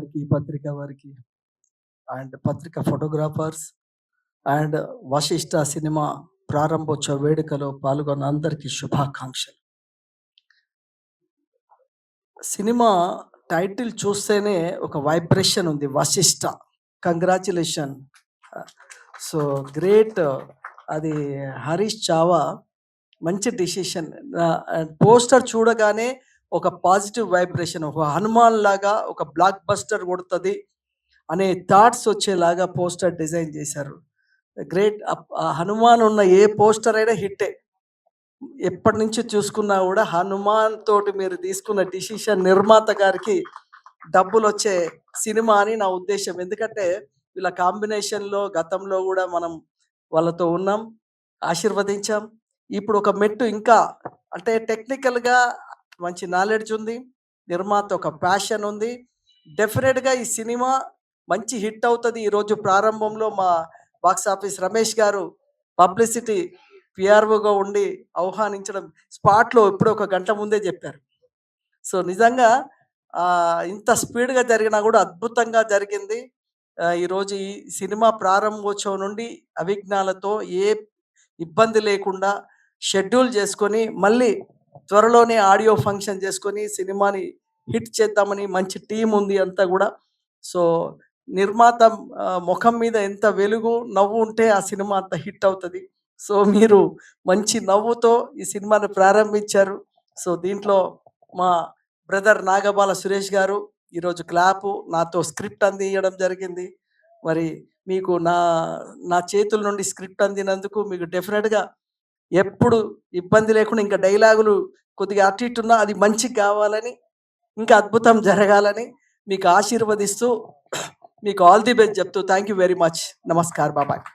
వారికి పత్రిక వారికి. అండ్ పత్రిక ఫోటోగ్రాఫర్స్ అండ్ వశిష్ట సినిమా ప్రారంభోత్సవ వేడుకలో పాల్గొన్న అందరికీ శుభాకాంక్షలు. సినిమా టైటిల్ చూస్తేనే ఒక వైబ్రేషన్ ఉంది. వశిష్ట కంగ్రాచులేషన్. సో గ్రేట్ అది హరీష్ చావా మంచి డిసిషన్. పోస్టర్ చూడగానే ఒక పాజిటివ్ వైబ్రేషన్ ఒక హనుమాన్ లాగా ఒక బ్లాక్ బస్టర్ కొడుతుంది అనే థాట్స్ వచ్చేలాగా పోస్టర్ డిజైన్ చేశారు. గ్రేట్ హనుమాన్ ఉన్న ఏ పోస్టర్ అయినా హిట్టే. ఎప్పటి నుంచి చూసుకున్నా కూడా హనుమాన్ తోటి మీరు తీసుకున్న డిసిషన్ నిర్మాత గారికి డబ్బులు వచ్చే సినిమా అని నా ఉద్దేశం. ఎందుకంటే వీళ్ళ కాంబినేషన్లో గతంలో కూడా మనం వాళ్ళతో ఉన్నాం ఆశీర్వదించాం. ఇప్పుడు ఒక మెట్టు ఇంకా అంటే టెక్నికల్గా మంచి నాలెడ్జ్ ఉంది. నిర్మాత ఒక ప్యాషన్ ఉంది. డెఫినెట్గా ఈ సినిమా మంచి హిట్ అవుతుంది. ఈరోజు ప్రారంభంలో మా బాక్స్ ఆఫీస్ రమేష్ గారు పబ్లిసిటీ పిఆర్ఓగా ఉండి ఆహ్వానించడం స్పాట్లో ఇప్పుడు ఒక గంట ముందే చెప్పారు. సో నిజంగా ఇంత స్పీడ్గా జరిగినా కూడా అద్భుతంగా జరిగింది. ఈరోజు ఈ సినిమా ప్రారంభోత్సవం నుండి అవిజ్ఞాలతో ఏ ఇబ్బంది లేకుండా షెడ్యూల్ చేసుకొని మళ్ళీ త్వరలోనే ఆడియో ఫంక్షన్ చేసుకొని సినిమాని హిట్ చేద్దామని మంచి టీం ఉంది అంతా కూడా. సో నిర్మాత ముఖం మీద ఎంత వెలుగు నవ్వు ఉంటే ఆ సినిమా అంత హిట్ అవుతుంది. సో మీరు మంచి నవ్వుతో ఈ సినిమాని ప్రారంభించారు. సో దీంట్లో మా బ్రదర్ నాగబాల సురేష్ గారు ఈరోజు క్లాపు నాతో స్క్రిప్ట్ అందించడం జరిగింది. మరి మీకు నా నా చేతుల నుండి స్క్రిప్ట్ అందినందుకు మీకు డెఫినెట్గా ఎప్పుడు ఇబ్బంది లేకుండా ఇంకా డైలాగులు కొద్దిగా అటు ఇటు ఉన్నా అది మంచి కావాలని ఇంకా అద్భుతం జరగాలని మీకు ఆశీర్వదిస్తూ మీకు ఆల్ ది బెస్ట్ చెప్తూ థ్యాంక్ యూ వెరీ మచ్. నమస్కార్ బాబాయ్